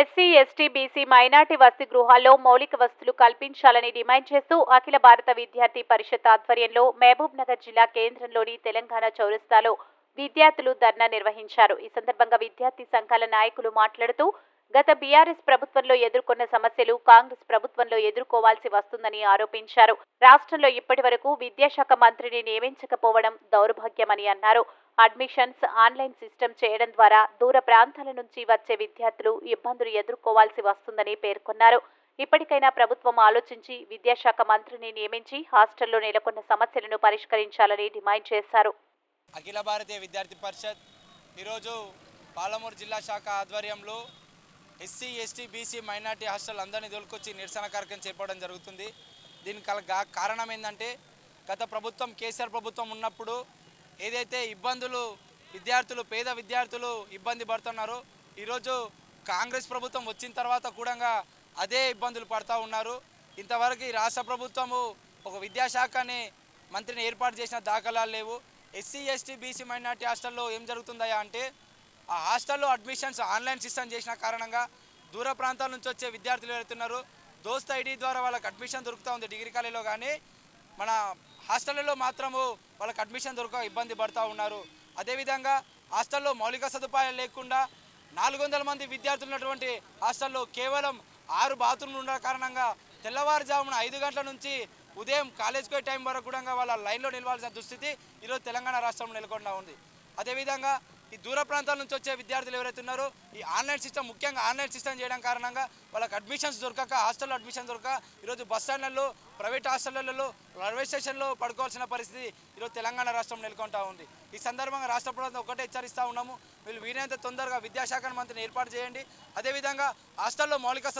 SC ST BC minority వసతి గృహాల్లో మౌలిక వసతులు కల్పించాలని డిమాండ్ చేస్తూ అఖిల భారత విద్యార్థి పరిషత్ ఆధ్వర్యంలో మహబూబ్ నగర్ జిల్లా కేంద్రంలోని తెలంగాణ చౌరస్తాలో విద్యార్థులు ధర్నా నిర్వహించారు. ఈ సందర్భంగా విద్యార్థి సంఘాల నాయకులు మాట్లాడుతూ గత బీఆర్ఎస్ ప్రభుత్వంలో ఎదుర్కొన్న సమస్యలు కాంగ్రెస్ ప్రభుత్వంలో ఎదుర్కోవాల్సి వస్తుందని ఆరోపించారు. రాష్ట్రంలో ఇప్పటి వరకు విద్యాశాఖ మంత్రిని నియమించకపోవడం దౌర్భాగ్యమని అన్నారు. అడ్మిషన్స్ ఆన్లైన్ సిస్టమ్ చేయడం ద్వారా దూర ప్రాంతాల నుంచి వచ్చే విద్యార్థులు ఇబ్బందులు ఎదుర్కోవాల్సి వస్తుందని పేర్కొన్నారు. ఇప్పటికైనా ప్రభుత్వం ఆలోచించి విద్యాశాఖ మంత్రిని నియమించి హాస్టల్లో నెలకొన్న సమస్యలను పరిష్కరించాలని డిమాండ్ చేశారు. అఖిల భారతీయ విద్యార్థి పరిషత్ ఈరోజు పాలమూరు జిల్లా శాఖ ఆధ్వర్యంలో SC ST BC minority hostel అందరినీ దొలుకొచ్చి నిరసన కార్యక్రమం చేపడం జరుగుతుంది. దీనికి కారణం ఏంటంటే గత ప్రభుత్వం కేసీఆర్ ప్రభుత్వం ఉన్నప్పుడు ఏదైతే ఇబ్బందులు విద్యార్థులు పేద విద్యార్థులు ఇబ్బంది పడుతున్నారో ఈరోజు కాంగ్రెస్ ప్రభుత్వం వచ్చిన తర్వాత కూడా అదే ఇబ్బందులు పడుతూ ఉన్నారు. ఇంతవరకు ఈ రాష్ట్ర ప్రభుత్వము ఒక విద్యాశాఖని మంత్రిని ఏర్పాటు చేసిన దాఖలాలు లేవు. ఎస్సీ ఎస్టీ బీసీ మైనార్టీ హాస్టల్లో ఏం జరుగుతుందయా అంటే ఆ హాస్టల్లో అడ్మిషన్స్ ఆన్లైన్ సిస్టమ్ చేసిన కారణంగా దూర ప్రాంతాల నుంచి వచ్చే విద్యార్థులు వెళ్తున్నారు దోస్త్ ఐడి ద్వారా వాళ్ళకి అడ్మిషన్ దొరుకుతూ ఉంది డిగ్రీ కాలేజీలో కానీ మన హాస్టళ్ళలో మాత్రము వాళ్ళకి అడ్మిషన్ దొరక ఇబ్బంది పడుతూ ఉన్నారు. అదేవిధంగా హాస్టల్లో మౌలిక సదుపాయాలు లేకుండా నాలుగు వందల మంది విద్యార్థులు ఉన్నటువంటి హాస్టల్లో కేవలం ఆరు బాత్రూమ్లు ఉన్న కారణంగా తెల్లవారుజామున ఐదు గంటల నుంచి ఉదయం కాలేజ్కి పోయే టైం వరకు కూడా వాళ్ళ లైన్లో నిలవాల్సిన దుస్థితి ఈరోజు తెలంగాణ రాష్ట్రంలో నెలకొండా ఉంది. అదేవిధంగా ఈ దూర ప్రాంతాల నుంచి వచ్చే విద్యార్థులు ఎవరైతే ఉన్నారో ఈ ఆన్లైన్ సిస్టమ్ ముఖ్యంగా ఆన్లైన్ సిస్టమ్ చేయడం కారణంగా వాళ్ళకి అడ్మిషన్స్ దొరకక హాస్టల్లో అడ్మిషన్ దొరక ఈరోజు బస్ స్టాండ్లలో ప్రైవేట్ హాస్టళ్ళలో రైల్వే స్టేషన్లో పడుకోవాల్సిన పరిస్థితి ఈరోజు తెలంగాణ రాష్ట్రం నెలకొంటా ఉంది. ఈ సందర్భంగా రాష్ట్ర ప్రభుత్వం ఒకటే హెచ్చరిస్తూ ఉన్నాము. వీళ్ళు వీలైనంత తొందరగా విద్యాశాఖ మంత్రిని ఏర్పాటు చేయండి. అదేవిధంగా హాస్టల్లో మౌలిక